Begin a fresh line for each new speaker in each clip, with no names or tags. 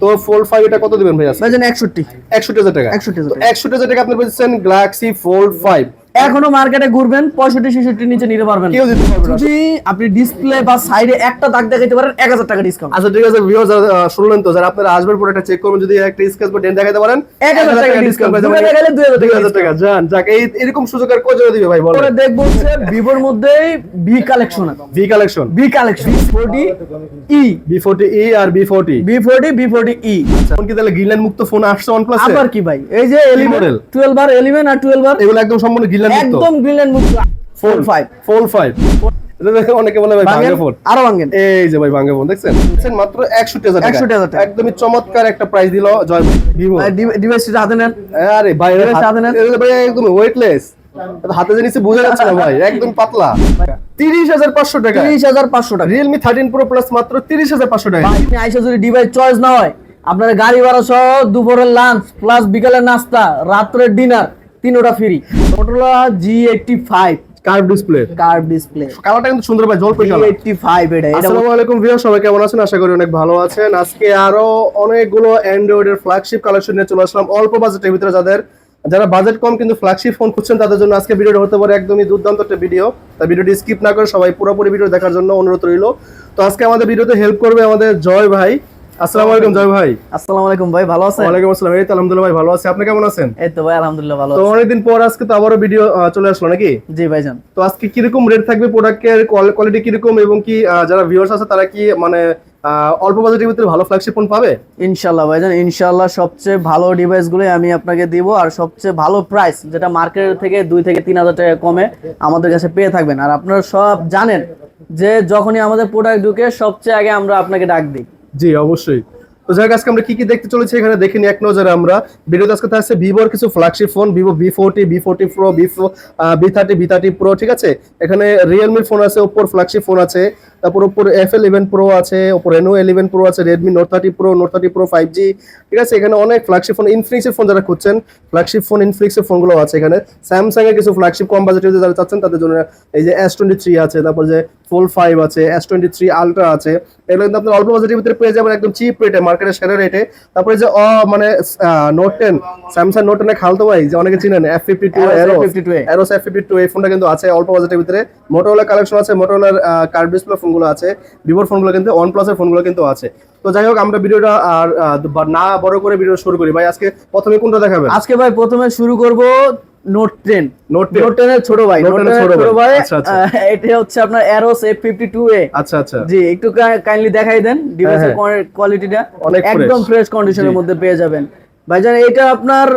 তো fold five এটা কত দেবেন ভাই
আসলে একষট্টি।
একষট্টি হাজার টাকা।
61,000 টাকা।
একষট্টি হাজার টাকা আপনি বলছেন গ্যালাক্সি ফোল্ড ফাইভ
এখনও মার্কেটে ঘুরবেন পঁয়ষট্টি ছেষট্টি নিচে নিতে পারবেন।
কেউ দিতে পারবে
যদি আপনি ডিসপ্লে বা সাইডে একটা দাগ দেখাইতে পারেন এক হাজার টাকা ডিসকাউন্ট
আচ্ছা ঠিক আছে আহ, শুনলেন তো যারা আপনারা আসবেন পরে এটা চেক করবেন যদি একটা স্কেচ বা ডেন্ট দেখাতে পারেন
1000 টাকা discount,
পেয়ে যাবেন।
দুটো দেখালে 2000 টাকা
2000 টাকা জান যাক এই এরকম সুযোগ আর কজন দিবে ভাই বলেন।
দেখব হচ্ছে ভিভোর মধ্যেই V collection
V collection
V collection forty E
V forty E আর V forty
V forty V forty E
phone কি তাহলে গ্রিনল্যান্ড মুক্ত ফোন আসছে OnePlus এ?
আবার কি ভাই? এই যে
model?
টুয়েলভ আর এলিভেন আর টুয়েলভ আর
এগুলো একদম সম্পূর্ণ গ্রিনল্যান্ড
একদম গ্রিনল্যান্ড মুক্ত ফোর ফাইভ
ফোল ফাইভ এটা দেখে অনেকে বলে ভাই ভাঙে ফোন
আরও ভাঙেন
এই যে ভাই ভাঙে ফোন দেখছেন? দেখছেন মাত্র একষট্টি হাজার টাকা।
61,000 টাকা।
একদমই চমৎকার একটা প্রাইস দিল জয় ভিভো
ডিভাইসটা হাতে নেন।
আরে ভাই এর
এর
হাত-
সাথে
ভাই একদম ওয়েটলেস হাতে যে নিচে বোঝা যাচ্ছে না ভাই একদম পাতলা। তিরিশ হাজার পাঁচশো টাকা।
তিরিশ হাজার পাঁচশো টাকা।
রিয়েলমি থার্টিন প্রো প্লাস মাত্র তিরিশ হাজার পাঁচশো টাকা।
আপনি আইসা যদি ডিভাইস চয়েস না হয় আপনার গাড়ি ভাড়া সহ দুপুরের লাঞ্চ প্লাস বিকালের নাস্তা রাত্রের ডিনার তিনোটা free Motorola G eighty five
curve display
curve display
কালারটা কিন্তু সুন্দর ভাই জল
জি
পেয়ে
এইটটি ফাইভ এটা এটা
আসসালামু আলাইকুম ভিউয়ার সবাই কেমন আছেন? আশা করি অনেক ভালো আছেন। আজকে আরও অনেকগুলো অ্যান্ড্রয়েডের ফ্ল্যাগশিপ কালেকশন নিয়ে চলে আসলাম। অল্প বাজেটের ভিতরে যাদের যারা বাজেট কম কিন্তু ফ্ল্যাগশিপ ফোন খুঁজছেন তাদের জন্য আজকে ভিডিওটা হতে পারে একদমই দুর্দান্ত একটা ভিডিও তাই ভিডিওটি স্কিপ না করে সবাই পুরোপুরি ভিডিও দেখার জন্য অনুরোধ রইল। তো আজকে আমাদের ভিডিওতে হেল্প করবে আমাদের জয় ভাই। আসসালামু আলাইকুম জয় ভাই।
আসসালামু আলাইকুম ভাই ভালো আছেন?
ওয়ালাইকুম আসসালাম। এই তো আলহামদুলিল্লাহ ভাই ভালো আছি। আপনি কেমন আছেন?
এই তো ভাই আলহামদুলিল্লাহ ভালো
তো অনেকদিন পর আজকে তো আবারও ভিডিও চলে আসলো নাকি?
জি ভাইজান
তো আজকে কীরকম রেট থাকবে প্রোডাক্টের কোয়ালিটি কীরকম এবং কি যারা ভিউয়ার্স আছে তারা কি মানে অল্প বাজেটের ভিতরে ভালো ফ্ল্যাগশিপ ফোন পাবে?
ইনশাল্লাহ ভাইজান ইনশাল্লাহ সবচেয়ে ভালো ডিভাইসগুলো আমি আপনাকে দিব আর সবচেয়ে ভালো প্রাইস যেটা মার্কেটের থেকে দুই থেকে তিন হাজার টাকা কমে আমাদের কাছে পেয়ে থাকবেন। আর আপনারা সব জানেন যে যখনই আমাদের প্রোডাক্ট ঢুকে সবচেয়ে আগে আমরা আপনাকে ডাক দিই।
জি, অবশ্যই। তো যাই আজকে আমরা কি কি দেখতে চলেছি এখানে দেখে নিই। এক নজরে আমরা ভিডিওতে আজকে থাকছে ভিভোর কিছু flagship phone Vivo V forty V forty pro V V thirty V thirty pro ঠিক আছে? এখানে রিয়েলমির ফোন আছে ওপোর ফ্ল্যাগশিপ ফোন আছে। তারপর ওপর এফ ইলেভেন প্রো আছে ওপর রেনো ইলেভেন প্রো আছে Redmi note thirty pro note thirty pro five G ঠিক আছে? এখানে অনেক ফ্ল্যাগশিপ ফোন ইনফিনিক্সের ফোন যারা খুঁজছেন ফ্ল্যাগশিপ ফোন ইনফিনিক্সের ফোনগুলো আছে এখানে। স্যামসাং এর কিছু ফ্ল্যাগশিপ কম বাজেটের যারা চাচ্ছেন তাদের জন্য এই যে এস টোয়েন্টি থ্রি আছে তারপর যে ফোল ফাইভ আছে এস টোয়েন্টি থ্রি আলট্রা আছে এগুলো কিন্তু আপনি অল্প বাজেটের ভিতরে পেয়ে যাবেন একদম চিপ রেটে মার্কেটের সেরা রেটে তারপরে যে অ মানে নোট টেন স্যামসাং নোট টেনের খালতো ভাই যে অনেকে চিনেন F fifty two aero
F52A
এরোস এফ ফিফটি টু এই ফোনটা কিন্তু আছে অল্প বাজেটের ভিতরে। মোটোরোলা কালেকশন আছে মোটোরোলার কার্ভ ডিসপ্লে ফোনগুলো আছে ভিভোর ফোনগুলো কিন্তু ওয়ান প্লাসের ফোনগুলো কিন্তু আছে। তো যাই হোক আমরা ভিডিওটা আর না বড় করে ভিডিও শুরু করি। ভাই আজকে প্রথমে কোনটা দেখাবেন?
আজকে ভাই প্রথমে শুরু করব নোট টেন
নোট
নোট টেনের ছোট ভাই। নোট টেনের
ছোট ভাই। আচ্ছা, আচ্ছা।
এটা হচ্ছে আপনার এফ ফিফটি টু এ
আচ্ছা আচ্ছা।
জি একটু কাইন্ডলি দেখাই দেন। ডিভাইসের কোয়ালিটিটা
অনেক fresh।
একদম ফ্রেশ কন্ডিশনের মধ্যে পেয়ে যাবেন। ভাইজান এটা আপনার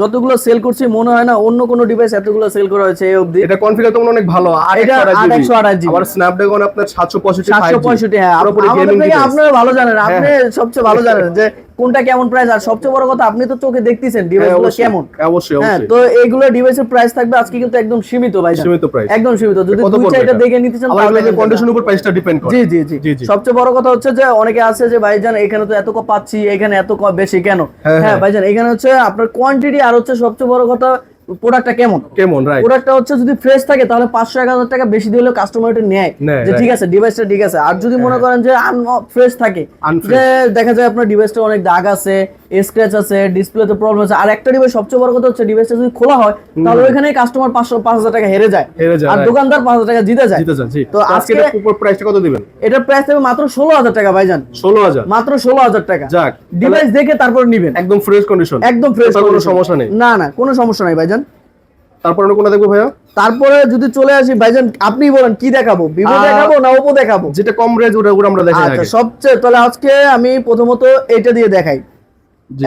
যতগুলো সেল করছি মনে হয় না অন্য কোনো ডিভাইস এতগুলো সেল করা হয়েছে এই অবধি।
এটা কনফিগার তো অনেক ভালো
এটা
828
জিবি
আর স্ন্যাপড্রাগন আপনার 765
সাতশো পঁয়ষট্টি হ্যাঁ।
পুরোপুরি গেমিং
আপনারা ভালো জানেন আপনি
হ্যাঁ।
সবচেয়ে ভালো জানেন যে কোনটা কেমন প্রাইস আর সবচেয়ে বড় কথা আপনি তো চোখে দেখতেছেন ডিভাইসগুলো কেমন।
অবশ্যই
হ্যাঁ তো এইগুলো ডিভাইসের প্রাইস থাকবে আজকে কিন্তু একদম সীমিত ভাই
সীমিত প্রাইস
একদম সীমিত। যদি দুই চারটা দেখে নিতে চান তাহলে
আপনাদের
কন্ডিশন
কন্ডিশনের উপর প্রাইসটা ডিপেন্ড করে।
জি জি জি। সবচেয়ে বড় কথা হচ্ছে যে অনেকে আছে যে ভাইজান এখানে তো এত পাচ্ছি এখানে এত বেশি কেন?
হ্যাঁ,
হ্যাঁ
হ্যাঁ।
ভাইজান এখানে হচ্ছে আপনার কোয়ান্টিটি আর হচ্ছে সবচেয়ে বড় কথা প্রোডাক্টটা কেমন?
কেমন রাইট
প্রোডাক্টটা হচ্ছে যদি ফ্রেশ থাকে তাহলে পাঁচশো এক হাজার টাকা বেশি দিলেও কাস্টমার এটা নেয়। যে ঠিক আছে ডিভাইসটা ঠিক আছে। আর যদি মনে করেন যে ফ্রেশ থাকে যে দেখা যায় আপনার ডিভাইসটা অনেক দাগ আছে স্ক্র্যাচ আছে ডিসপ্লেতে প্রবলেম আছে। আর একটা ডিভাইস সবচেয়ে বড় কথা হচ্ছে ডিভাইসটা যদি খোলা হয় তাহলে ওইখানে কাস্টমার পাঁচশো পাঁচ হাজার টাকা হেরে যায়। আর দোকানদার পাঁচ হাজার টাকা জিতে যায়। তো
আজকে প্রাইসটা কত দিবেন?
এটার প্রাইস থাকবে মাত্র ষোলো হাজার টাকা ভাইজান।
16000
মাত্র ষোলো হাজার টাকা।
যাক
ডিভাইস দেখে তারপর নিবেন।
একদম ফ্রেশ কন্ডিশন
একদম ফ্রেশ
কোনো সমস্যা নেই।
না না কোনো সমস্যা নাই ভাইজান।
তারপর আমরা কোনটা দেখব ভাইয়া?
তারপরে যদি চলে আসি ভাইজান আপনি বলেন কি দেখাবো? ভিভো দেখাবো না ওপো দেখাবো?
যেটা কম রেঞ্জ ওটা ওটা আমরা দেখাই
আচ্ছা সবচেয়ে তাহলে আজকে আমি প্রথমত এটা দিয়ে দেখাই।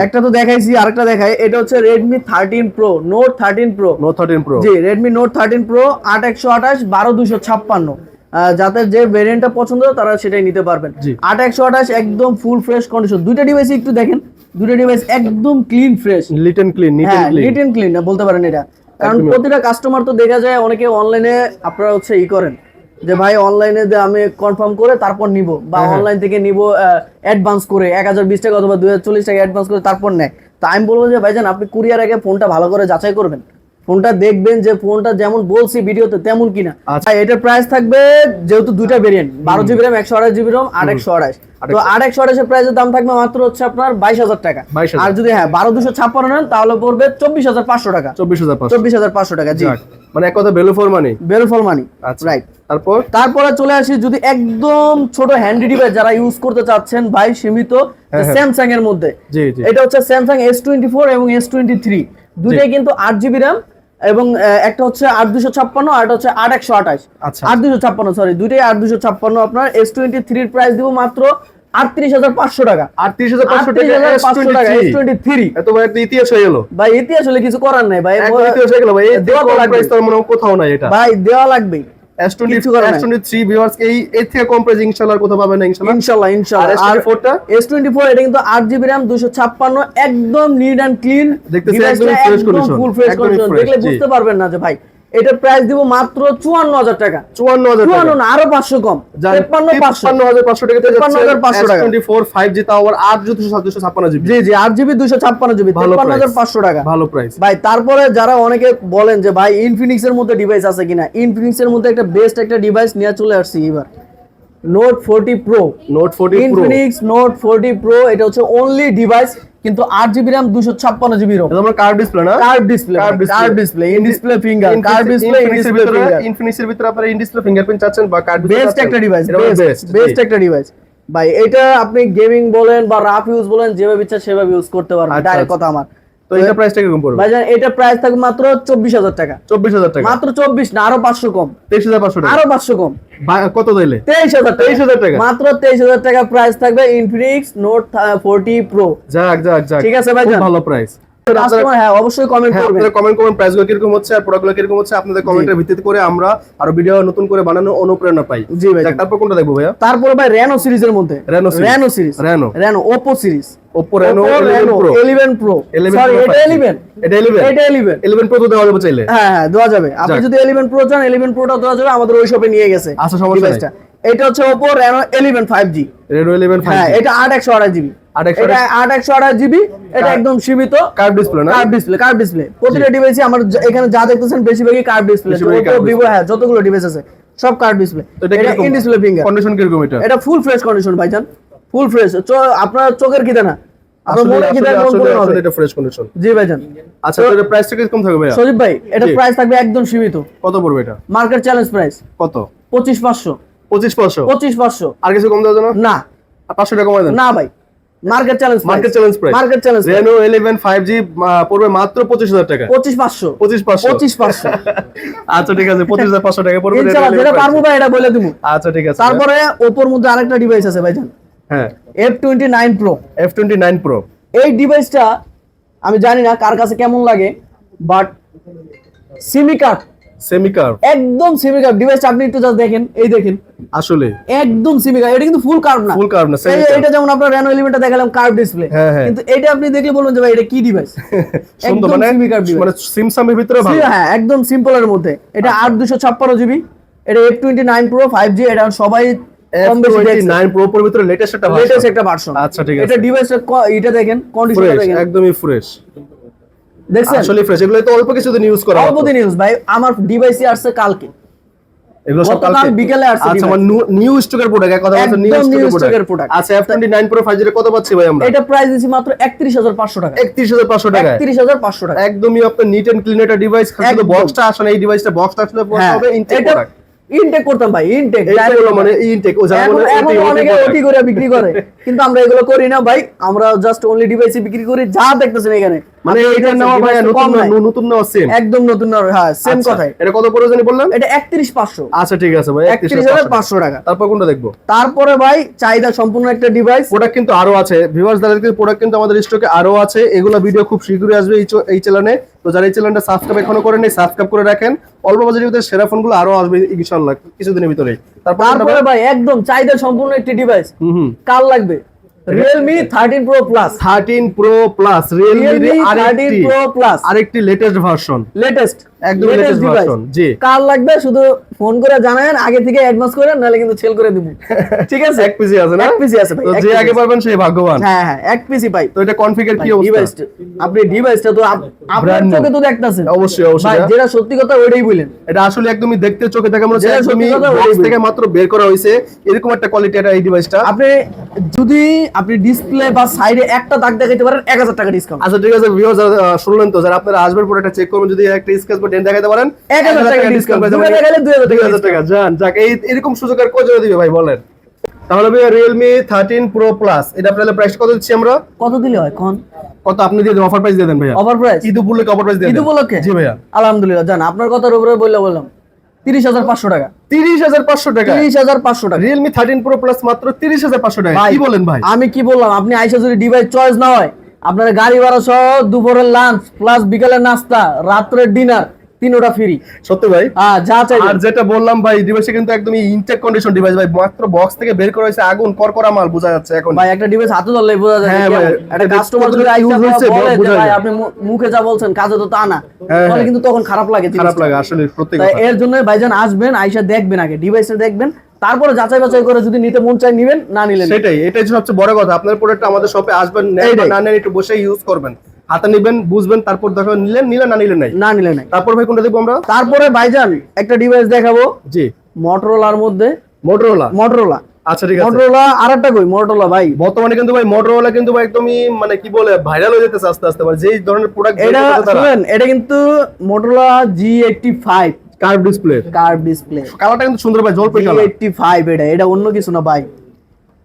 একটা তো দেখাইছি আরেকটা দেখাই। এটা হচ্ছে Redmi thirteen pro note thirteen pro
note 13 pro
G আট একশো আঠাশ বারো দুশো ছাপ্পান্ন। যাদের যে ভেরিয়েন্টটা পছন্দ তারা সেটাই নিতে পারবেন। আট একশো আঠাশ একদম ফুল ফ্রেশ কন্ডিশন দুইটা ডিভাইস একটু দেখেন। দুইটা ডিভাইস একদম clean fresh
neat and clean neat and clean
বলতে পারেন এটা। কারণ প্রতিটা কাস্টমার তো দেখা যায় অনেকে অনলাইনে আপনারা হচ্ছে ই করেন যে ভাই অনলাইনে যে আমি কনফার্ম করে তারপর নিব বা
হ্যাঁ,
অনলাইন থেকে নিব অ্যাডভান্স করে এক হাজার বিশ টাকা অথবা দুই হাজার চল্লিশ টাকা অ্যাডভান্স করে তারপর নেয়। তা আমি বলব যে ভাইজান আপনি কুরিয়ার আগে ফোনটা ভালো করে যাচাই করবেন। ফোনটা দেখবেন যে ফোনটা যেমন বলছি ভিডিওতে তেমন কিনা।
আচ্ছা।
এটার প্রাইস থাকবে যেহেতু দুইটা ভেরিয়েন্ট বারো জিবি র্যাম একশো আঠাশ জিবি র্যাম আট একশো তো আট একশো প্রাইসের দাম থাকবে মাত্র হচ্ছে আপনার বাইশ হাজার টাকা। আর যদি হ্যাঁ বারো দুশো ছাপ্পান্ন নেন তাহলে পড়বে চব্বিশ হাজার পাঁচশো টাকা।
চব্বিশ হাজার
চব্বিশ হাজার পাঁচশো টাকা জি।
মানে এক কথা value for money
money right
তারপর?
তারপরে চলে আসি যদি একদম ছোট হ্যান্ডি ডিভাইস যারা ইউজ করতে চাচ্ছেন ভাই সীমিত
হ্যাঁ, হ্যাঁ।
স্যামসাং এর মধ্যে। এটা হচ্ছে স্যামসাং এস টোয়েন্টি ফোর এবং এস টোয়েন্টি থ্রি দুটাই কিন্তু আট জিবি র্যাম এবং একটা হচ্ছে আট দুশো ছাপ্পান্ন আর একটা হচ্ছে আট একশো আঠাশ।
আচ্ছা।
আট দুশো ছাপ্পান্ন সরি দুইটাই আট দুশো ছাপ্পান্ন আপনার। এস টোয়েন্টি থ্রির প্রাইস দিব মাত্র আটত্রিশ হাজার পাঁচশো টাকা।
আটত্রিশ হাজার পাঁচশো টাকা
হাজার পাঁচশো টাকা এস টোয়েন্টি থ্রি।
এত ভাই একটা ইতিহাস হয়ে গেল।
ভাই ইতিহাস হলে কিছু করার নাই ভাই।
ইতিহাস হয়ে গেল ভাই।
দেওয়া লাগবে।
কোথাও নাই এটা।
ভাই দেওয়া লাগবে
এই এর থেকে কম প্রাইস ইনশাল্লাহ আর কোথাও পাবেন না ইনশাল্লাহ। আর এস
আর
ফোরটা
ফোর এটা কিন্তু আট জিবি র্যাম দুশো ছাপ্পান্ন একদম নিড অ্যান্ড ক্লিন
দেখতেছি
ফুল ফ্রেশ কন্ডিশন দেখলে বুঝতে পারবেন না যে ভাই এটার প্রাইস দিব মাত্র চুয়ান্ন হাজার টাকা।
চুয়ান্ন হাজার
চুয়ান্ন না আরও পাঁচশো কম। তেপ্পান্ন পাঁচশো।
হাজার পাঁচশো টাকা
তেপ্পান্ন হাজার পাঁচশো টাকা।
টোয়েন্টি ফোর ফাইভ জি তাও আবার আট দুশো দুশো ছাপ্পান্ন জিবি
জি জি আট জিবি দুশো ছাপ্পান্ন জিবি তেপ্পান্ন হাজার পাঁচশো টাকা।
ভালো প্রাইস
ভাই তারপরে যারা অনেকে বলেন যে ভাই ইনফিনিক্স এর মধ্যে ডিভাইস আছে কিনা? ইনফিনিক্স এর মধ্যে একটা বেস্ট একটা ডিভাইস নিয়ে চলে আসছি এবার। Note forty pro
note forty
Infinix note forty pro এটা হচ্ছে অনলি ডিভাইস কিন্তু আট জিবি র্যাম দুশো ছাপ্পান্ন জিবি রোম
কার্ড ডিসপ্লে না?
Curve display curve display in display finger curve display in display finger
ইনফিনিক্সের ভিতরে আপনারা ইন ডিসপ্লে ফিঙ্গারপ্রিন্ট চাচ্ছেন বা
বেস্ট একটা ডিভাইস
বেস্ট
একটা ডিভাইস ভাই এটা আপনি গেমিং বলেন বা রাফ ইউজ বলেন যেভাবে ইচ্ছা সেভাবে ইউজ করতে পারবেন
আচ্ছা,
ডাইরেক্ট
আচ্ছা।
কথা আমার।
তো এটা প্রাইসটা কীরকম পড়বে?
ভাইজান এটা প্রাইস থাকবে মাত্র চব্বিশ হাজার টাকা।
চব্বিশ হাজার টাকা?
মাত্র চব্বিশ না আরও পাঁচশো কম।
তেইশ হাজার পাঁচশো টাকা?
আরও পাঁচশো কম।
কত দিলে
তেইশ হাজার
তেইশ হাজার টাকা।
মাত্র তেইশ হাজার টাকা প্রাইস থাকবে ইনফিনিক্স নোট ফোরটি প্রো
যাক যাক যাক।
ঠিক আছে ভাইজান।
খুব ভালো প্রাইস
কাস্টমার হ্যাঁ অবশ্যই কমেন্ট
হ্যাঁ
করবেন।
আপনারা কমেন্ট করবেন প্রাইসগুলো কীরকম হচ্ছে আর প্রোডাক্টগুলো কীরকম হচ্ছে আপনাদের কমেন্টের ভিত্তিতে করে আমরা আরও ভিডিও নতুন করে বানানোর অনুপ্রেরণা পাই।
জি ভাই
তারপর কোনটা দেখব ভাইয়া?
তারপরে ভাই রেনো সিরিজের মধ্যে।
Reno
Reno series.
Reno।
Reno Oppo series.
Oppo Reno 11 Pro
11 pro
11
sorry এটা 11
এটা 11
এটা 11
11 Pro তো দেওয়া যাবে চাইলে।
হ্যাঁ হ্যাঁ দেওয়া যাবে। আপনি যদি 11 প্রো চান 11 প্রোটা দেওয়া যাবে আমাদের ওই শপে নিয়ে গেছে
আচ্ছা, সমস্যা নাই।
এটা হচ্ছে ওপো রেনো 11 5G
Reno 11
হ্যাঁ
5G
এটা 8128 জিবি
828
এটা 8128 জিবি এটা একদম সীমিত।
কার্ভ ডিসপ্লে না?
কার্ভ ডিসপ্লে কার্ভ ডিসপ্লে প্রতিটা আমার এখানে যা দেখতেছেন বেশিরভাগই কার্ভ ডিসপ্লে
বেশিরভাগই
ভিভো হ্যাঁ যতগুলো ডিভাইস আছে সব কার্ভ ডিসপ্লে
এটা
এটা ইন ডিসপ্লে ফিঙ্গার
কন্ডিশন কীরকম এটা?
এটা ফুল ফ্রেশ কন্ডিশন ভাইজান। ফুল ফ্রেশ আপনার চোখের খিদে না?
কন্ডিশন
একদম সীমিত।
কত পড়বে এটা?
মার্কেট চ্যালেঞ্জ প্রাইস
কত?
পঁচিশ পাঁচশো।
পঁচিশ পাঁচশো?
পঁচিশ পাঁচশো।
আর কিছু কম দেওয়া না?
না।
পাঁচশো টাকা কমাই দেন।
না ভাই। Market challenge
market challenge price
market challenge
Reno eleven five G পড়বে মাত্র পঁচিশ হাজার টাকা।
পঁচিশ পাঁচশো।
পঁচিশ পাঁচশো।
পঁচিশ পাঁচশো।
আচ্ছা ঠিক আছে পঁচিশ হাজার পাঁচশো টাকা পড়বে
ইনশাআল্লাহ যেটা পারব ভাই এটা বলে দিব।
আচ্ছা ঠিক আছে।
তারপরে ওপোর মধ্যে আরেকটা ডিভাইস আছে ভাইজান।
হ্যাঁ।
F twenty nine pro
F twenty nine pro
এই ডিভাইসটা আমি জানি না কার কাছে কেমন লাগে but semi card
semi curve
একদম সিমি ডিভাইসটা আপনি একটু জাস্ট দেখেন এই দেখেন।
আসলে।
একদম সিমি এটা কিন্তু ফুল কার্ভ না।
ফুল কার্ভ না সেমি
এটা যেমন আপনার রেনো এলিমেন্টটা দেখালাম কার্ভ ডিসপ্লে
হ্যাঁ, হ্যাঁ।
কিন্তু এটা আপনি দেখলে বলবেন যে ভাই এটা কি ডিভাইস
সুন্দর মানে
curve device।
মানে সিমসামের ভিতরে ভালো।
হ্যাঁ একদম সিম্পলের মধ্যে। এটা
আচ্ছা।
আট দুশো ছাপ্পান্ন জিবি এটা F twenty nine pro five G এটা সবাই কম বেশি দেখছে।
নাইন প্রো এর ভিতরে লেটেস্ট একটা
লেটেস্ট একটা ভার্সন
আচ্ছা, ঠিক আছে।
এটা ডিভাইসটা এটা দেখেন কন্ডিশনটা দেখেন।
একদমই ফ্রেশ
দেখছেন?
আসলে ফ্রেশ এগুলো তো অল্প কিছুদিন ইউজ করা
অল্প দিন ইউজ ভাই। আমার ডিভাইসই আসছে কালকে।
এগুলো সব কালকে?
বিকেলে আসছে
আচ্ছা। মানে নিউ স্টকের প্রোডাক্ট কথা বলতে নিউ স্টকের প্রোডাক্ট। আচ্ছা F29 Pro 5G এর কত পাচ্ছি ভাই আমরা?
এটা প্রাইস দিচ্ছি মাত্র একত্রিশ হাজার পাঁচশো টাকা।
31500 টাকা
একত্রিশ হাজার পাঁচশো টাকা
একদমই আপনার নিট এন্ড ক্লিন একটা ডিভাইস
একদম।
বক্সটা আসলে এই ডিভাইসটা বক্সটা আসলে হবে ইনটেক প্রোডাক্ট
ইনটেক করতাম ভাই ইনটেক
মানে ইনটেক ও
অনেকে ওটি করে। বিক্রি করে। কিন্তু আমরা এগুলো করি না ভাই আমরা জাস্ট অনলি ডিভাইসে বিক্রি করি যা দেখতেছেন এখানে।
মানে এটা নেওয়া ভাই নতুন
নাই।
নতুন নেওয়া সেম
একদম নতুন না, হ্যাঁ সেম কথাই।
এটা কত পড়ে জানি বললেন?
এটা একত্রিশ পাঁচশো।
আচ্ছা ঠিক আছে ভাই
একত্রিশ হাজার পাঁচশো টাকা।
তারপর কোনটা দেখব?
তারপরে ভাই চাহিদা সম্পূর্ণ একটা ডিভাইস
প্রোডাক্ট কিন্তু আরও আছে। ভিউয়ার্স দ্বারা প্রোডাক্ট কিন্তু আমাদের স্টকে আরও আছে। এগুলো ভিডিও খুব শীঘ্রই আসবে এই এই চ্যানেলে তো যারা এই চ্যানেলটা সাবস্ক্রাইব এখনও করেন সাবস্ক্রাইব করে রাখেন। অল্প বাজারের ভিতরে সেরা ফোনগুলো আরও আসবে ইনশাআল্লাহ কিছুদিনের তারপর
তারপরে
ভাই?
একদম চাহিদা সম্পূর্ণ একটি ডিভাইস
হুম।
কার লাগবে? Realme thirteen pro plus
thirteen pro plus Realme
Realme thirteen
Plus
pro plus
আরেকটি লেটেস্ট ভার্সন
লেটেস্ট
একদম লেটেস্ট ভার্সন জি।
কার লাগবে শুধু ফোন করে জানাবেন আগে থেকে অ্যাডভান্স করেন নাহলে কিন্তু সেল করে দিব। ঠিক আছে?
এক পিসি আছে না?
এক পিসি আছে ভাই
তো যে আগে পারবেন সেই ভাগ্যবান।
হ্যাঁ হ্যাঁ এক পিসি পাই।
তো এটা কনফিগার কি অবস্থা?
ডিভাইসটা আপনি ডিভাইসটা তো আপনার চোখে তো দেখতাছেন।
অবশ্যই অবশ্যই
ভাই যেটা সত্যি কথা ওইটাই বললেন।
এটা আসলে একদমই দেখতে চোখে দেখা মনে হচ্ছে একদমই বক্স থেকে মাত্র বের করা হয়েছে। এরকম একটা কোয়ালিটি এটা এই ডিভাইসটা
আপনি যদি আপনি ডিসপ্লে বা সাইডে একটা দাগ দেখাইতে পারেন এক হাজার টাকা ডিসকাউন্ট
আচ্ছা ঠিক আছে ভিউয়ার্স শুনলেন তো যারা আপনারা আসবেন পরে এটা চেক করবেন যদি একটা স্কেচ বা দেখাতে পারেন
1000 টাকা discount,
পেয়ে
দেখালে 2000 টাকা
2000 টাকা যান যাক এই এরকম সুযোগ আর কজন দিবে ভাই বলেন। তাহলে ভাই Realme 13 Pro Plus এটা আপনাদের প্রাইস কত দিচ্ছি আমরা?
কত দিলে হয় কোন?
কত আপনি দিয়ে দেন অফার প্রাইস দিয়ে দেন ভাইয়া।
অফার প্রাইস
ঈদ উপলক্ষে অফার প্রাইস দিয়ে
ঈদ উপলক্ষে?
জি ভাইয়া।
আলহামদুলিল্লাহ জান আপনার কথার উপরে বললে বললাম তিরিশ হাজার পাঁচশো টাকা।
30500 টাকা।
তিরিশ হাজার পাঁচশো টাকা।
Realme 13 Pro Plus মাত্র 30500 টাকা।
ভাই,
কি বলেন ভাই?
আমি কি বললাম আপনি আইসা যদি ডিভাইস চয়েস না হয় আপনার গাড়ি ভাড়া সহ দুপুরের লাঞ্চ প্লাস বিকালের নাস্তা রাত্রের ডিনার তিনোটা ফ্রি
সত্যি ভাই?
হ্যাঁ যা চাই
আর যেটা বললাম ভাই ডিভাইসে কিন্তু একদম ইনটেক কন্ডিশন ডিভাইস ভাই মাত্র বক্স থেকে বের করা হয়েছে আগুন করকরা মাল বোঝা যাচ্ছে এখন।
ভাই একটা ডিভাইস হাতে ধরলে বোঝা যায়
হ্যাঁ ভাই,
একটা কাস্টমার যদি
হয়েছে বোঝা যায়।
আপনি মুখে যা বলছেন কাজে তো তা না।
হ্যাঁ,
তাহলে
হ্যাঁ।
কিন্তু তখন খারাপ লাগে
খারাপ লাগে আসলে প্রত্যেক
এর জন্য ভাইজান আসবেন আইসা দেখবেন আগে ডিভাইসটা দেখবেন। তারপরে যাচাই বাছাই করে যদি নিতে মন চায় নিবেন না নিলেন
সেটাই এটাই সবচেয়ে বড় কথা। আপনার প্রোডাক্ট আমাদের শপে আসবেন। না নেন একটু বসে ইউজ করবেন। হাতে নিবেন বুঝবেন তারপর দেখো নিলেন নিলেন না নিলেন নাই?
না নিলেন নাই।
তারপর ভাই কোনটা দেখব আমরা?
তারপরে ভাইজান একটা ডিভাইস দেখাবো।
জি।
মোটরোলার মধ্যে।
মোটরোলা
মোটরোলা
আচ্ছা ঠিক আছে।
মোটরোলা আর একটা কই? মোটরোলা ভাই।
বর্তমানে কিন্তু ভাই মোটরোলা কিন্তু ভাই একদমই মানে কি বলে ভাইরাল হয়ে যেতেছে আস্তে আস্তে মানে যেই ধরনের প্রোডাক্ট
এটা শুনেন এটা কিন্তু Motorola G eighty five
curve display
curve display
কালারটা কিন্তু সুন্দর ভাই জলপাই কালার
এইটটি ফাইভ এটা এটা অন্য কিছু না ভাই।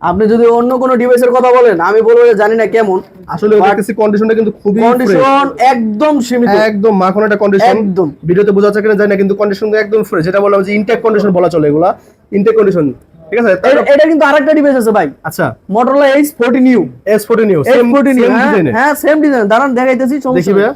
আপনি যদি অন্য কোনো ডিভাইসের কথা বলেন আমি বলব যে জানি না কেমন।
আসলে দেখতেছি কন্ডিশনটা কিন্তু খুবই
কন্ডিশন একদম সীমিত।
একদম মাখন একটা কন্ডিশন
একদম।
ভিডিওতে বোঝা যাচ্ছে কিনা জানি না কিন্তু কন্ডিশন একদম ফ্রেশ যেটা বললাম যে ইনটেক কন্ডিশন বলা চলে এগুলা। ইনটেক কন্ডিশন ঠিক আছে?
এটা- এটা কিন্তু আরেকটা ডিভাইস আছে ভাই।
আচ্ছা।
Motorola H forty new
S40 new same
new হ্যাঁ সেম ডিজাইন দাঁড়ান দেখাইতেছি
দেখি। ভাইয়া।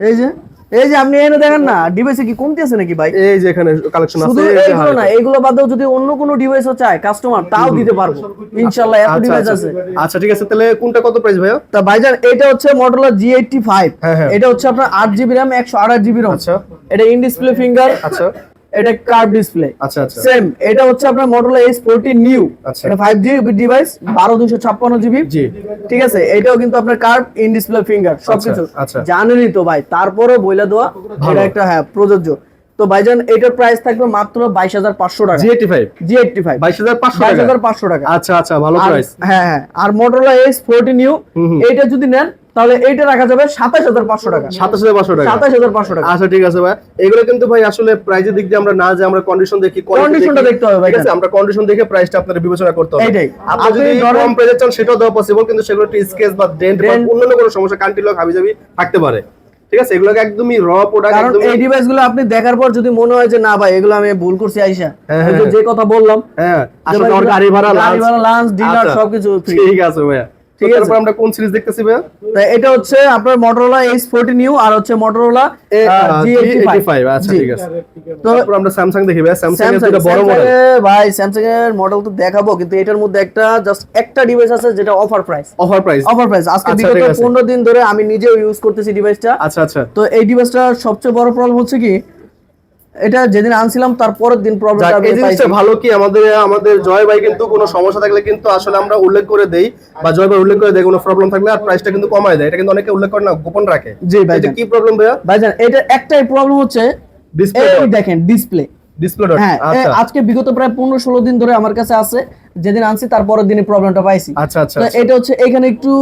এই যে এই যে আপনি এনে দেখেন না ডিভাইসে কি কমতি আছে নাকি ভাই?
এই যে এখানে কালেকশন
শুধু
আছে যে
এইগুলো না এইগুলো বাদেও যদি অন্য কোনো ডিভাইসও চায় কাস্টমার তাও দিতে পারব। ইনশাআল্লাহ এত
আচ্ছা,
ডিভাইস
আচ্ছা।
আছে।
আচ্ছা ঠিক আছে তাহলে কোনটা কত প্রাইস ভাইয়া?
তা ভাইজান এটা হচ্ছে এইটটি ফাইভ
হ্যাঁ, হ্যাঁ।
এটা হচ্ছে আপনার আট জিবি র্যাম আঠাশ জিবি রম
আচ্ছা।
এটা ইন ডিসপ্লে ফিঙ্গার
আচ্ছা।
এটা কার্ভ ডিসপ্লে।
আচ্ছা আচ্ছা।
সেম এটা হচ্ছে আপনার মডেল এইচ ফোরটিন নিউ
আচ্ছা।
এটা ফাইভ জি ডিভাইস বারো দুশো ছাপ্পান্ন জিবি
জি।
ঠিক আছে এটাও কিন্তু আপনার কার্ভ ইন ডিসপ্লে ফিঙ্গার সবকিছু।
আচ্ছা।
জানেনই তো ভাই তারপরে বইলা দেওয়া এটা একটা হ্যাঁ প্রযোজ্য। তো ভাইজান এটার প্রাইস থাকবে মাত্র বাইশ হাজার পাঁচশো টাকা।
জি85
জি এইটটি ফাইভ
22500
বাইশ
টাকা?
হাজার পাঁচশো টাকা।
আচ্ছা আচ্ছা ভালো প্রাইস
হ্যাঁ হ্যাঁ আর এস ফোরটি নিউ
হুম হুম।
যদি নেন তাহলে এইটা রাখা যাবে সাতাশ হাজার পাঁচশো টাকা।
27500 টাকা।
সাতাশ হাজার পাঁচশো টাকা।
আচ্ছা ঠিক আছে ভাই। এগুলো কিন্তু ভাই আসলে প্রাইজের দিক দিয়ে আমরা না যে আমরা কন্ডিশন দেখি
কন্ডিশনটা দেখতে হবে
ঠিক আছে? আমরা কন্ডিশন দেখে প্রাইসটা আপনাদের বিবেচনা করতে হবে।
এইটাই।
আপনি যদি কম প্রাইসে চান সেটাও দেওয়া পসিবল কিন্তু সেগুলো একটু স্কেচ বা ডেন্ট বা অন্যান্য কোনো সমস্যা কান্টি লক হাবিজাবি থাকতে পারে। ঠিক আছে? এগুলোকে একদমই র প্রোডাক্ট
কারণ এই ডিভাইসগুলো আপনি দেখার পর যদি মনে হয় যে না ভাই এগুলো আমি ভুল করছি আইসা।
হ্যাঁ,
যে-
হ্যাঁ।
কথা বললাম
হ্যাঁ। আসলে গাড়ি ভাড়া
লাঞ্চ ডিনার
আচ্ছা,
সবকিছু
ঠিক আছে ভাইয়া।
ঠিক
ঠিক
আছে।
আছে আমরা কোন সিরিজ দেখতেছি ভাইয়া?
এটা হচ্ছে আপনার মোটরোলা এইচ নিউ আর হচ্ছে Motorola G eighty five
G85 আচ্ছা ঠিক আছে।
তো
আমরা স্যামসাং দেখি ভাইয়া। স্যামসাং এর দুটো বড় মডেল
ভাই স্যামসাং এর মডেল তো দেখাবো কিন্তু এটার মধ্যে একটা জাস্ট একটা ডিভাইস আছে যেটা offer price
offer price
offer price আজকে
আচ্ছা,
বিগত দিন ধরে আমি নিজেও ইউজ করতেছি ডিভাইসটা
আচ্ছা আচ্ছা।
তো এই ডিভাইসটার সবচেয়ে বড় প্রবলেম হচ্ছে কি এটা যেদিন আনছিলাম তার পরের দিন
যাক,
প্রবলেমটা
এই জিনিসটা ভালো কি? আমাদের আমাদের জয় ভাই কিন্তু কোনো সমস্যা থাকলে কিন্তু আসলে আমরা উল্লেখ করে দেই বা জয় ভাই উল্লেখ করে দেয় কোনো প্রবলেম থাকলে আর প্রাইসটা কিন্তু কমায় দেয়। এটা কিন্তু অনেকে উল্লেখ করে না গোপন রাখে।
জি ভাই
এটা কি প্রবলেম ভাইয়া?
ভাইজান এটা একটাই প্রবলেম হচ্ছে
ডিসপ্লে
দেখেন ডিসপ্লে
ডিসপ্লে ডট
হ্যাঁ
আচ্ছা।
আজকে বিগত প্রায় পনেরো ষোলো দিন ধরে আমার কাছে আছে যেদিন আনছি তার পরের দিনই প্রবলেমটা পাইছি।
আচ্ছা আচ্ছা
এটা হচ্ছে এখানে একটু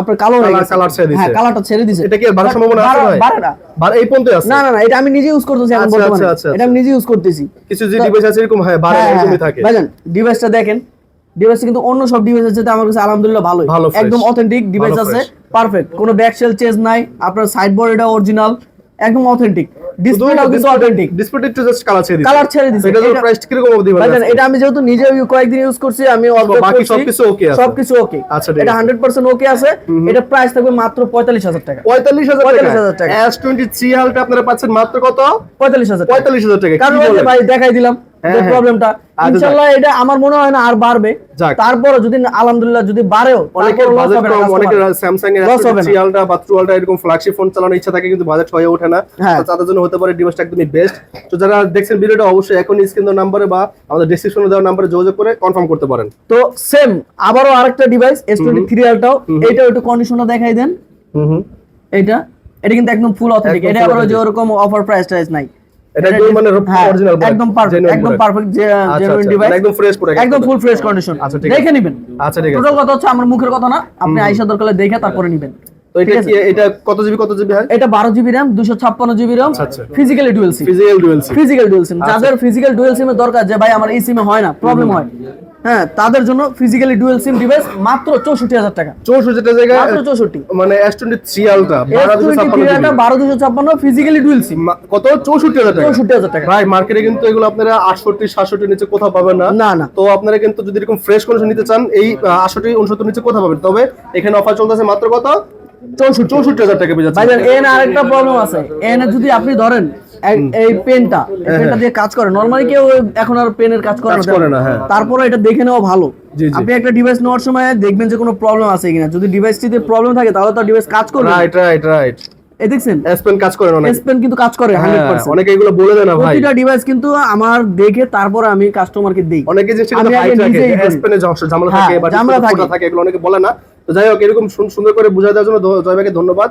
আপনার কালো হয়ে গেছে
colour ছেড়ে।
হ্যাঁ কালারটা ছেড়ে দিছে।
এটা কি সম্ভাবনা আছে ভাই?
বাড়ে না।
এই পর্যন্ত আছে?
না না না এটা আমি নিজে ইউজ করতেছি এখন
আচ্ছা,
বর্তমানে।
আচ্ছা, আচ্ছা,
এটা আমি নিজে ইউজ করতেছি।
কিছু যে ডিভাইস আছে এরকম হয় বাড়ে
হ্যাঁ, হ্যাঁ,
এরকমই
হ্যাঁ।
থাকে।
ভাইজান ডিভাইসটা দেখেন। ডিভাইসটা কিন্তু অন্য সব ডিভাইসের সাথে আমার কাছে আলহামদুলিল্লাহ ভালোই।
ভালো,
একদম অথেন্টিক ডিভাইস আছে পারফেক্ট কোনো ব্যাক চেঞ্জ নাই আপনার সাইড বোর্ড এটা অরিজিনাল একদম অথেন্টিক ডিসপ্লেটাও কিন্তু অথেন্টিক
ডিসপ্লে একটু জাস্ট কালার ছেড়ে দিছে
কালার ছেড়ে দিছে
এটা
এটা-
প্রাইস কীরকম অবধি ভাই
এটা আমি যেহেতু নিজে কয়েকদিন ইউজ করছি আমি observe
বাকি সবকিছু okay আছে।
সবকিছু ওকে
আচ্ছা,
এটা
আছে।
হান্ড্রেড পার্সেন্ট ওকে আছে। এটা প্রাইস থাকবে মাত্র পঁয়তাল্লিশ হাজার টাকা।
পঁয়তাল্লিশ হাজার
45,000 টাকা।
টাকা। এস টোয়েন্টি থ্রি হালটা আপনারা পাচ্ছেন মাত্র কত?
পঁয়তাল্লিশ হাজার টাকা।
পঁয়তাল্লিশ হাজার টাকা।
কারণ? ভাই দেখাই দিলাম। প্রবলেমটা
আচ্ছা,
ইনশাআল্লাহ এটা আমার মনে হয় না আর বাড়বে। তারপরে যদি আলহামদুলিল্লাহ যদি বাড়েও
অনেকের বাজেট কম অনেকের স্যামসাং এর আলট্রা বা এরকম ফ্ল্যাগশিপ ফোন চালানোর ইচ্ছা থাকে কিন্তু বাজেট হয়ে ওঠে না।
হ্যাঁ।
তাদের জন্য হতে পারে ডিভাইসটা একদমই বেস্ট তো যারা দেখছেন ভিডিওটা অবশ্যই এখন স্ক্রিন দেওয়া নাম্বারে বা আমাদের ডেসক্রিপশনে দেওয়া নাম্বারে যোগাযোগ করে কনফার্ম করতে পারেন।
তো সেম আবারও আরেকটা ডিভাইস এস টোয়েন্টি থ্রি আলটাও এইটা একটু কন্ডিশনটা দেখাই দেন।
হুম
এইটা? এটা কিন্তু একদম ফুল অথেন্টিক এটা আবার যে। ওরকম অফার প্রাইস টাইস নাই।
এটা একদম মানে অরিজিনাল
একদম পারফেক্ট একদম পারফেক্ট জেনুইন ডিভাইস
একদম ফ্রেশ প্রোডাক্ট
একদম ফুল ফ্রেশ কন্ডিশন
আচ্ছা, ঠিক আছে।
দেখে নেবেন।
আচ্ছা ঠিক আছে।
টোটাল কথা হচ্ছে আমার মুখের কথা না আপনি আয়শা দরকার হলে দেখে তারপরে নেবেন।
তো এটা কি এটা কত জিবি কত জিবি হয়?
এটা বারো GB RAM GB RAM. Physically dual SIM
physical dual SIM
physical dual SIM যাদের ফিজিক্যাল ডুয়েল সিমের দরকার যে ভাই আমার এই সিমে হয় না প্রবলেম হয়। হ্যাঁ তাদের জন্য ফিজিক্যালি ডুয়েল সিম ডিভাইস মাত্র চৌষট্টি হাজার টাকা।
64 টা জায়গায়
মাত্র চৌষট্টি।
মানে S23 আলট্রা
বারো দুশো ছাপ্পান্ন ফিজিক্যালি ডুয়েল সিম
কত? 64000 টাকা।
চৌষট্টি হাজার টাকা।
ভাই মার্কেটে কিন্তু এগুলো আপনারা 68 67 নিচে কোথাও পাবেন না।
না না।
তো আপনারা কিন্তু যদি এরকম ফ্রেশ কন্ডিশন নিতে চান এই আটষট্টি উনসত্তর নিচে কোথাও পাবেন। তবে এখানে অফার চলতেছে মাত্র কত? চৌষট্টি চৌষট্টি হাজার টাকা পেয়ে যাচ্ছে
এন আরেকটা প্রবলেম আছে। এন যদি আপনি ধরেন এই পেনটা এই পেনটা দিয়ে কাজ করে নরমালি কেউ এখন আর পেনের কাজ করে
হ্যাঁ,
না।
হ্যাঁ।
তারপরে এটা দেখে নেওয়া ভালো। আপনি একটা ডিভাইস নেওয়ার সময় দেখবেন যে কোনো প্রবলেম আছে কিনা। যদি ডিভাইসটিতে প্রবলেম থাকে তাহলে তো ডিভাইস কাজ করবে
রাইট রাইট রাইট
দেখছেন?
এসপেন কাজ করে না অনেক।
এস কিন্তু কাজ করে হান্ড্রেড
হ্যাঁ,
পার্সেন্ট
অনেকে এগুলো বলে দেয় না ভাই।
প্রতিটা ডিভাইস কিন্তু আমার দেখে তারপর আমি কাস্টমারকে দিই।
অনেকে যে
সেটা আগে
হাইট রাখে
নিজেই করি।
এস পেনে ঝামেলা
হ্যাঁ,
থাকে বা
ঝামেলা থাকে।
এগুলো অনেকে বলে না। তো যাই হোক এরকম সুন- সুন্দর করে বুঝাই দেওয়ার জন্য জয় ভাইকে ধন্যবাদ।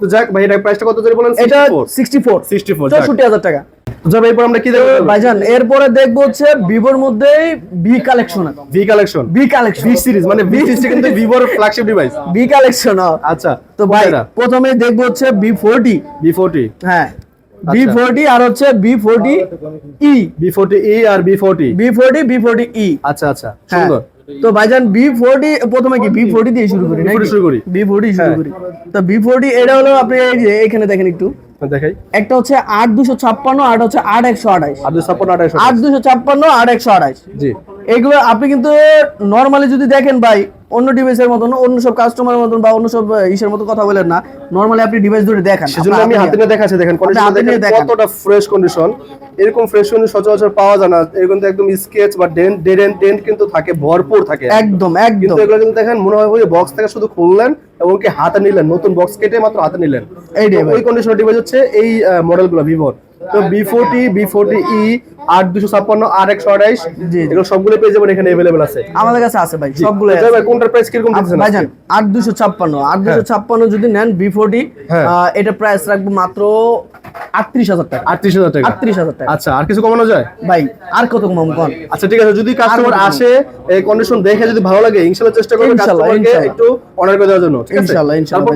তো যাক ভাই এটা প্রাইসটা কত ধরে বলেন?
এটা সিক্সটি ফোর
64 যাক।
চৌষট্টি হাজার টাকা।
জয় ভাই আমরা কি দেখব?
ভাইজান এরপরে দেখব হচ্ছে ভিভোর মধ্যে V collection
V collection
V collection
V series মানে ভি সিরিজ কিন্তু ভিভোর ফ্ল্যাগশিপ ডিভাইস
বি কালেকশন
আচ্ছা
তো ভাই প্রথমে দেখব হচ্ছে বি ফোরটি
বি ফোরটি
হ্যাঁ বি ফোরটি আর হচ্ছে V forty E
V forty E আর V forty
V forty V forty E
আচ্ছা আচ্ছা
হ্যাঁ
সুন্দর।
তো ভাইজান বি ফোরটি প্রথমে কি বি ফোরটি দিয়ে শুরু করি
B40 শুরু করি।
বি ফোরটি শুরু
হ্যাঁ।
করি। তো বি ফোরটি এটা হলো আপনি এই যে এখানে দেখেন একটু।
দেখাই।
একটা হচ্ছে আট দুশো ছাপ্পান্ন আর হচ্ছে আট একশো আঠাইশ
আব্দুল সাপোর্ট আঠাইশো
আট দুশো ছাপ্পান্ন আট একশো আঠাইশ
জি।
এগুলো আপনি কিন্তু নর্মালি যদি দেখেন ভাই অন্য ডিভাইসের মতন অন্য সব কাস্টমারের মতন বা অন্য সব ইসের মতো কথা বলেন না নর্মালি আপনি ডিভাইস ধরে দেখান।
সেজন্য আমি
হাতে
নিয়ে দেখাচ্ছি দেখেন। কতটা ফ্রেশ কন্ডিশন এরকম ফ্রেশ কন্ডিশন সচরাচর পাওয়া যায় না এরকম তো একদম স্কেচ বা ডেন্ট এন্ড ডেন্ট কিন্তু থাকে ভরপুর থাকে।
একদম একদম।
কিন্তু এগুলো কিন্তু দেখেন মনে হয় ওই বক্স থেকে শুধু খুললেন এবং কি হাতে নিলেন নতুন বক্স কেটে মাত্র হাতে নিলেন।
এই।
ওই কন্ডিশন ডিভাইস হচ্ছে এই মডেলগুলো ভিভোর তো V forty V forty E আট দুশো ছাপ্পান্ন আর একশো আঠাইশ
জি।
এগুলো সবগুলো পেয়ে যাবেন এখানে অ্যাভেলেবেল আছে।
আমাদের কাছে আছে ভাই সবগুলো
ভাই, কোনটার প্রাইস কীরকম
আচ্ছা,
দিচ্ছেন
ভাইজান আট দুশো ছাপ্পান্ন আট দুশো ছাপ্পান্ন যদি নেন বি ফোরটি
হ্যাঁ।
এটা প্রাইস রাখব মাত্র আটত্রিশ হাজার টাকা।
আটত্রিশ হাজার টাকা?
আটত্রিশ হাজার টাকা।
আচ্ছা আর কিছু কমানো যায়?
ভাই আর কত কম কম
আচ্ছা ঠিক আছে যদি কাস্টমার
আর
আসে এই কন্ডিশন দেখে যদি ভালো লাগে ইনশাআল্লাহ চেষ্টা করবে
ইনশাআল্লাহ,
কাস্টমারকে একটু অনার করে দেওয়ার জন্য
ইনশাল্লাহ ইনশাল্লাহ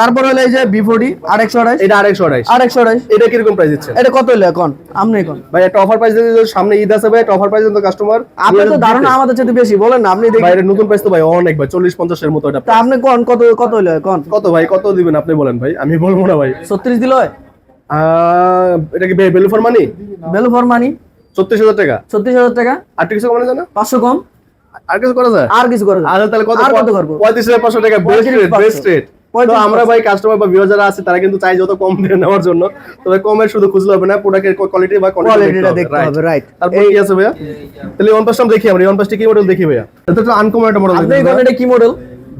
তারপর
হলো এই যে বি ফোরটি আর একশো আঠাইশ
এটা আড়াইশো আড়াইশ।
আর একশো আঠাইশ
এটা কীরকম প্রাইস দিচ্ছেন?
এটা কত হলো এখন? আপনি এখন।
ভাই একটা অফার প্রাইস দিয়ে সামনে ঈদ আছে ভাই একটা অফার প্রাইস দিন কাস্টমার
আপনার তো ধারণা আমাদের চাইতে বেশি বলেন না আপনি দেখি
ভাই এটা নতুন প্রাইস তো ভাই অনেক ভাই চল্লিশ পঞ্চাশের মতো এটা
তা আপনি কোন কত কত হইল কোন
কত ভাই কত দিবেন আপনি বলেন ভাই আমি বলব না ভাই।
ছত্রিশ দিল
এটা কি value for money
value for money
ছত্রিশ হাজার টাকা।
ছত্রিশ হাজার টাকা?
আর কিছু কমানো যায় না?
পাঁচশো কম?
আর কিছু করা যায়?
আর কিছু করে না।
আর তাহলে কত
কত করব?
পঁয়ত্রিশ হাজার টাকা বেস্ট রেট বেস্ট রেট তো আমরা ভাই কাস্টমার বা ভিউয়ার যারা আছে তারা কিন্তু চাই যত কম দিয়ে নেওয়ার জন্য। তবে কমের শুধু খুঁজলে হবে না প্রোডাক্টের কোয়ালিটি বা
কোয়ালিটিটা দেখতে হবে। রাইট
তারপর কি আছে ভাইয়া? তাহলে ওয়ান দেখি আমরা ওয়ান পাসটা কি মডেল দেখি ভাইয়া? এটা তো আনকমন একটা মডেল
আপনি এটা কি মডেল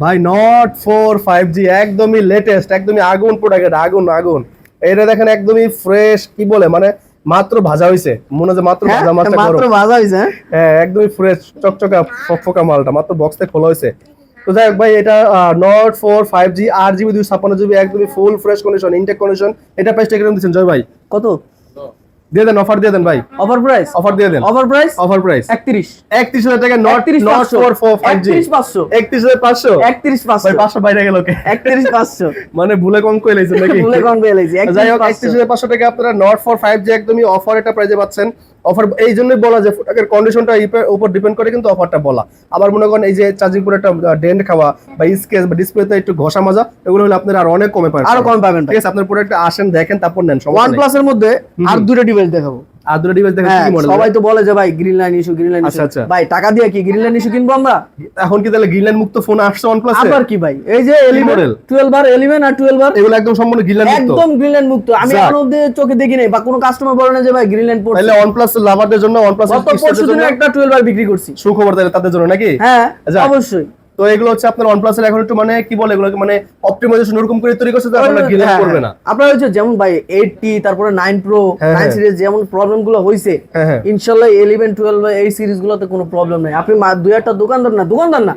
ভাই নট ফোর ফাইভ জি একদমই লেটেস্ট একদমই আগুন প্রোডাক্ট আগুন আগুন। এটা দেখেন একদমই ফ্রেশ কি বলে মানে মাত্র ভাজা হইছে। মনে হয় মাত্র ভাজা
হ্যাঁ, মাত্র ভাজা হয়েছে হ্যাঁ?
হ্যাঁ একদমই ফ্রেশ চকচকা ফকফকা মালটা মাত্র বক্স থেকে খোলা হয়েছে তো যাই হোক ভাই, এটা নট ফোর ফাইভ জি আট জিবি দুশো ছাপ্পান্ন জিবি একদমই full fresh condition intact condition এটা প্রাইসটা কীরকম দিচ্ছেন, জয় ভাই।
কত?
দিয়ে দেন অফার দিয়ে দেন ভাই।
অফার প্রাইস
অফার দিয়ে দেন।
অফার প্রাইস
অফার প্রাইস
একত্রিশ।
একত্রিশ হাজার টাকা নট
একত্রিশ
নট
পাঁচশো।
ফোর ফোর ফাইভ জি
একত্রিশ পাঁচশো।
একত্রিশ হাজার পাঁচশো।
একত্রিশ
ভাই
পাঁচশো
পাঁচশো বাইরে গেল কে?
একত্রিশ পাঁচশো।
মানে ভুলে কম করে লাইছেন নাকি?
ভুলে কোন পেয়ে লাইছি
যাই হোক একত্রিশ হাজার পাঁচশো টাকা আপনারা নট ফর ফাইভ জি একদমই অফার এটা প্রাইজে পাচ্ছেন। অফার এই জন্যই বলা যে প্রোডাক্টের কন্ডিশনটা উপর ডিপেন্ড করে কিন্তু অফারটা বলা। আবার মনে করেন এই যে চার্জিং পুরো একটা ডেন্ট খাওয়া বা স্কেচ বা ডিসপ্লেতে একটু ঘষা মাজা এগুলো হলে আপনারা আর অনেক কমে পাবেন।
আরও কম পাবেন
ঠিক আছে? আপনার প্রোডাক্ট আসেন দেখেন তারপর নেন
ওয়ান। প্লাস এর মধ্যে আর দুটো ডিভাইস দেখাবো।
আর দুটো ডিভাইস দেখেন
হ্যাঁ
কি মডেল?
সবাই তো বলে যে ভাই green line issue green line
আচ্ছা, আচ্ছা।
ভাই টাকা দিয়ে কি গ্রিন লাইন ইস্যু কিনবো আমরা?
এখন কি তাহলে গ্রিনল্যান্ড মুক্ত ফোন আসছে OnePlus
আবার কি ভাই? এই যে
model?
12 বার 11 আর 12 বার
এগুলো একদম সম্পূর্ণ গ্রিনল্যান্ড মুক্ত।
একদম গ্রিন লাইন মুক্ত। আমি। এখনও অব্দি চোখে দেখি নাই বা কোনো কাস্টমার বলে না যে ভাই গ্রিন লাইন পড়ছে।
তাহলে OnePlus লাভারদের জন্য OnePlus
দিনে একটা 12 বার বিক্রি করছি।
সুখবর তাহলে তাদের জন্য নাকি?
হ্যাঁ অবশ্যই।
তো এগুলো হচ্ছে আপনার OnePlus এর এখন একটু মানে কি বলে মানে অপটিমাইজেশন এরকম করে তৈরি করছে আপনার গ্রিনল্যান্ড
হ্যাঁ,
করবে না।
হ্যাঁ। আপনার হচ্ছে যেমন ভাই 8T তারপরে 9 Pro
হ্যাঁ,
9
হ্যাঁ।
সিরিজ যেমন প্রবলেমগুলো হইছে ইনশাআল্লাহ 11 12 এই সিরিজ গুলোতে কোনো প্রবলেম নাই। আপনি দুই একটা দোকানদার না দোকানদার না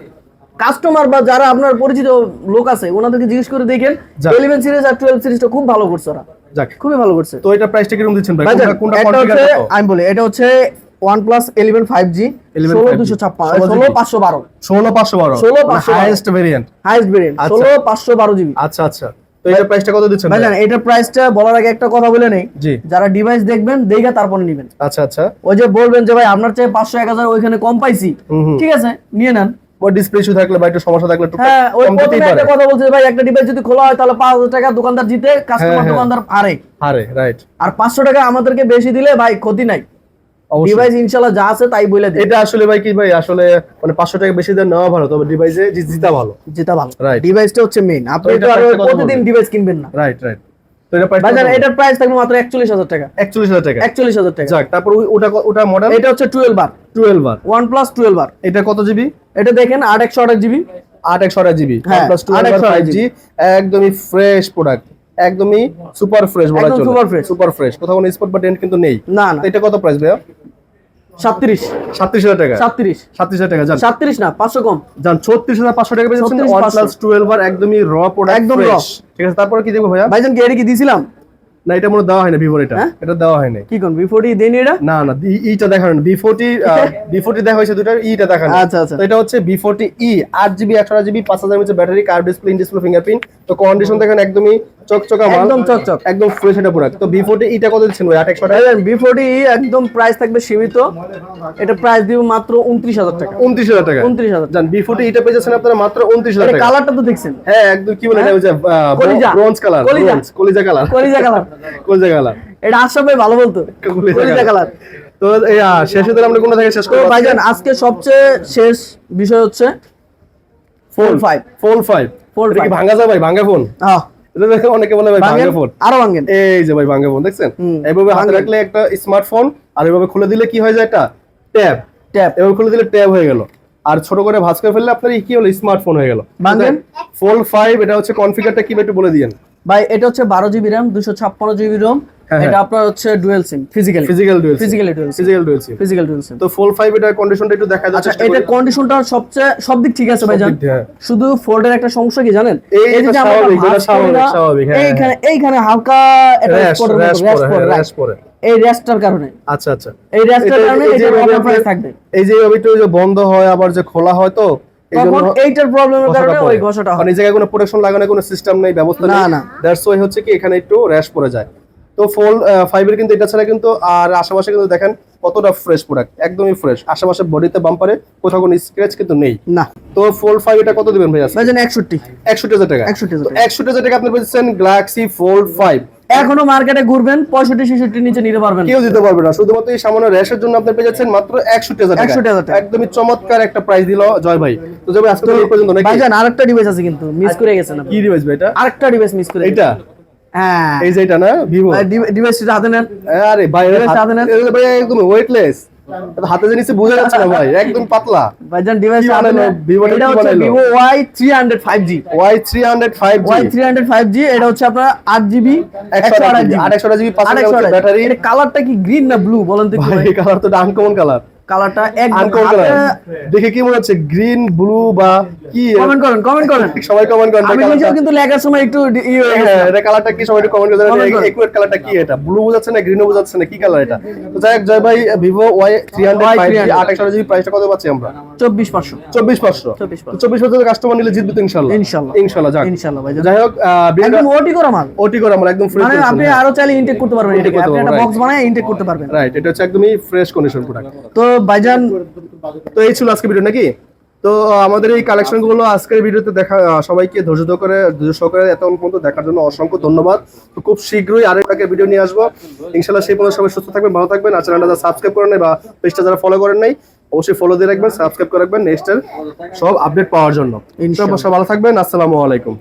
কাস্টমার বা যারা আপনার পরিচিত লোক আছে ওনাদেরকে জিজ্ঞেস করে দেখেন
যাক।
11 সিরিজ আর 12 সিরিজটা খুব ভালো করছে ওরা। খুবই ভালো করছে।
তো এটা প্রাইসটা কীরকম দিচ্ছেন ভাই? কোনটা কোনটা
আমি বলি এটা হচ্ছে OnePlus 11 5G
11
ষোলো
5G,
দুশো ছাপ্পান্ন
16
ষোলো পাঁচশো বারো।
16512
16,512
হাইয়েস্ট ভেরিয়েন্ট
হাইস্ট ভেরিয়েন্ট
আচ্ছা।
ষোলো পাঁচশো বারো জিবি
আচ্ছা আচ্ছা। তো এটা প্রাইসটা কত দিচ্ছেন ভাই?
এটার প্রাইসটা বলার আগে একটা কথা বলে নেই। যারা ডিভাইস দেখবেন দেখে তারপর নেবেন।
আচ্ছা আচ্ছা।
ওই যে বলবেন যে ভাই আপনার চেয়ে পাঁচশো এক হাজার ওইখানে কম পাইছি। ঠিক আছে নিয়ে নেন।
ওর ডিসপ্লে ইস্যু থাকলে বা একটু সমস্যা থাকলে একটু
হ্যাঁ ওই একটা কথা বলছে ভাই একটা ডিভাইস যদি খোলা হয় তাহলে পাঁচ হাজার টাকা দোকানদার জিতে কাস্টমার
হ্যাঁ।
দোকানদার হারে।
আরে রাইট
আর পাঁচশো টাকা আমাদেরকে বেশি দিলে ভাই ক্ষতি নাই। ডিভাইস ইনশাল্লাহ যা আছে তাই বলে দিই
এটা আসলে ভাই কি ভাই আসলে মানে পাঁচশো টাকা বেশি দেওয়া নেওয়া ভালো তবে ডিভাইসে জিতা ভালো।
যেটা ভালো. ডিভাইসটা হচ্ছে মেইন আপনি তো আর প্রতিদিন ডিভাইস কিনবেন না।
রাইট রাইট তো এটা প্রাইস
বাজার এটার প্রাইস থাকবে মাত্র একচল্লিশ হাজার টাকা।
একচল্লিশ হাজার টাকা।
একচল্লিশ হাজার টাকা।
যাক তারপর ওটা ওটা মডেল
এটা হচ্ছে টুয়েলভ বার
টুয়েলভ আর
ওয়ান প্লাস টুয়েলভ বার
এটা কত জিবি
এটা দেখেন আট একশো আঠাশ জিবি
আট একশো আঠাশ জিবি প্লাস টু
828
জি একদমই ফ্রেশ প্রোডাক্ট একদমই সুপার ফ্রেশ বলা চলে।
super fresh।
সুপার ফ্রেশ কোথাও কোনো স্পট বা ডেন্ট কিন্তু নেই।
না না।
এটা কত প্রাইস ভাইয়া?
সাতত্রিশ।
সাতত্রিশ হাজার টাকা।
সাতত্রিশ।
সাতত্রিশ হাজার টাকা যান
সাতত্রিশ না পাঁচশো কম।
যান ছত্রিশ হাজার পাঁচশো টাকা পেয়েছেন
36,500
প্লাস টুয়েলভ আর একদমই র প্রোডাক্ট
একদম raw।
ঠিক আছে তারপরে কি দেখব ভাইয়া?
ভাইজান কি এটা কি দিছিলাম?
না এটা মনে দেওয়া হয় না ভিভোর এটা।
হ্যাঁ?
এটা দেওয়া হয় নাই
কি কোন বিফোর্টি দেনি এটা?
না না ইটা দেখানো বি ফোর্টি বি দেখা হয়েছে দুটা ইটা দেখানো
আচ্ছা, আচ্ছা।
এটা হচ্ছে বি ফোর্টি ই আট জিবি একশো আট জিবি পাঁচ হাজার battery curve display in display fingerprint তো কন্ডিশন দেখেন একদমই চকচকা মাল।
একদম চকচক।
একদম ফ্রেশ এটা প্রোডাক্ট তো বি40 এটা কত দিচ্ছেন ভাই? 2800 টাকা
বি40 একদম প্রাইস থাকবে সীমিত। এটা প্রাইস দিব মাত্র 29000 টাকা।
29000 টাকা।
29000
জান বি40 এটা পেয়েছেন আপনারা মাত্র
29000
টাকা।
কালারটা তো দেখছেন?
হ্যাঁ একদম কি বলে এটা
হচ্ছে
ব্রোঞ্জ হ্যাঁ, কালার
কলিজা।
কলিজা। কালার
কলিজা কালার
কলিজা কালার
এটা আশরাফ ভাই ভালো বলতো।
কলিজা
কালার
তো শেষে তাহলে আমরা কোন থেকে শেষ করব?
ভাইজান আজকে সবচেয়ে শেষ বিষয় হচ্ছে
45 45 ফোন
আর
এইভাবে খুলে দিলে কি হয়ে যায় এটা? ট্যাব ট্যাব খুলে দিলে ট্যাব হয়ে আর ছোট করে ভাঁজ করে ফেললে আপনার কি হলো? স্মার্টফোন হয়ে গেল। ফোল ফাইভ এটা হচ্ছে কনফিগারটা কি একটু বলে দিয়েন।
ভাই এটা হচ্ছে বারো জিবি র্যাম দুশো ছাপ্পান্ন জিবি রোম এটা আপনার হচ্ছে dual SIM physically
physical dual
physically dual
physical dual SIM
physical dual SIM
তো ফোল ফাইভ এটা কন্ডিশনটা একটু দেখা
আচ্ছা
যাচ্ছে
এটা কন্ডিশনটা সবচেয়ে সব দিক ঠিক আছে ভাই জান
হ্যাঁ।
শুধু ফোল্ডের একটা সমস্যা কি জানেন?
এই
যে আমরা
স্বাভাবিক, এটা স্বাভাবিক, স্বাভাবিক, হ্যাঁ,
এইখানে এইখানে হালকা একটা
র্যাশ
পড়ে,
হ্যাঁ, র্যাশ পরে।
এই র্যাশটার কারণে।
আচ্ছা আচ্ছা।
এই র্যাশটার কারণে
এই যে
এটা
এভাবে
ওভার প্রাইস
আপনার-
থাকবে।
এই যে যে বন্ধ হয় আবার যে খোলা হয় তো
তখন এইটার প্রবলেমের কারণে
পড়ে।
ওই ঘষাটা হয়।
এই জায়গায় কোনো প্রোটেকশন লাগানোর কোনো সিস্টেম নেই ব্যবস্থা
না,
নেই।
না।
দ্যাটস ওয়াই হচ্ছে কি এখানে একটু র্যাশ পড়ে যায়। তো ফোল ফাইভের কিন্তু এটা ছাড়া কিন্তু আর আশেপাশে কিন্তু দেখেন কতটা ফ্রেশ প্রোডাক্ট একদমই ফ্রেশ আশেপাশে বডিতে বাম্পারে কোথাও কোনো স্ক্র্যাচ কিন্তু নেই।
না।
তো ফোল ফাইভ এটা কত দিবেন ভাইয়া
ভাইজান একষট্টি।
একষট্টি হাজার টাকা।
61,000
তো একষট্টি হাজার টাকা আপনি পেয়েছেন গ্যালাক্সি ফোল্ড ফাইভ
এখনও মার্কেটে ঘুরবেন পঁয়ষট্টি ছেষট্টির নিচে নিতে পারবেন।
কেউ দিতে পারবে না শুধুমাত্র এই সামান্য র্যাশের জন্য আপনি পেয়ে যাচ্ছেন মাত্র একষট্টি হাজার
61,000 টাকা।
একদমই চমৎকার একটা প্রাইস দিল জয় ভাই। তো জয় ভাই আজকে পর্যন্ত
ভাইজান আরেকটা ডিভাইস আছে কিন্তু মিস করে গেছেন আপনি।
কি ডিভাইস ভাই এটা?
আরেকটা ডিভাইস মিস করে
এইটা?
হ্যাঁ।
এই যে এটা না ভিভো
ডিভাইসটা হাতে নেন।
আরে ভাই এর হাত-
নেন।
ভাই একদম ওয়েটলেস হাতে যে নিচে বোঝা যাচ্ছে না ভাই একদম পাতলা।
ভাইজান ডিভাইস
টা
এটা হচ্ছে Vivo Y three hundred five G
Y three hundred five
Y three hundred five G এটা হচ্ছে আপনার
ব্যাটারি।
এটা কালারটা কি গ্রিন না ব্লু বলেন তো
ভাই কালার তো আনকমন কালার
কালারটা একদম
দেখে কি মনে হচ্ছে? গ্রিন ব্লু বা কি?
কমেন্ট করেন কমেন্ট করেন।
সবাই কমেন্ট করেন
আমি নিজেও কিন্তু লেখার সময় একটু হয়ে
এটা কালারটা কি সবাই কমেন্ট করে
Comment
একুয়েট কালারটা কি এটা? ব্লু বোঝাচ্ছে না গ্রিনও বোঝাচ্ছে না কি কালার এটা? তো যাই হোক জয় ভাই Vivo Y three hundred five G
300
আট একশো জিবি প্রাইসটা কত পাচ্ছি আমরা?
চব্বিশ পাঁচশো।
চব্বিশ পাঁচশো।
24,500
কাস্টমার নিলে জিতবে তো ইনশাল্লাহ
ইনশাল্লাহ।
ইনশাল্লাহ যাক।
ইনশাল্লাহ ভাই
যাই হোক
একদম ওটি করা মাল।
ওটি করে আমরা একদম ফ্রেশ
মানে আপনি আরও চাইলে ইনটেক করতে পারবেন আপনি একটা বক্স বানায় ইনটেক করতে পারবেন।
রাইট এটা হচ্ছে একদমই ফ্রেশ কন্ডিশন প্রোডাক্ট
তো ভাইজান
তো এই ছিল আজকে ভিডিও নাকি? তো আমাদের এই কালেকশনগুলো আজকের ভিডিওতে দেখা সবাইকে ধৈর্য করে ধৈর্য সহকারে এত পর্যন্ত দেখার জন্য অসংখ্য ধন্যবাদ। তো খুব শীঘ্রই আরেকটাকে ভিডিও নিয়ে আসব। ইনশাল্লাহ সেই পর্যন্ত সবাই সুস্থ থাকবেন ভালো থাকবেন। আর চ্যানেলটা যারা সাবস্ক্রাইব করেন নাই বা পেজটা যারা ফলো করেন নাই অবশ্যই ফলো দিয়ে রাখবেন সাবস্ক্রাইব করে রাখবেন নেক্সটের সব আপডেট পাওয়ার জন্য।
ইনশাআল্লাহ।
সব ভালো থাকবেন আসসালামু আলাইকুম।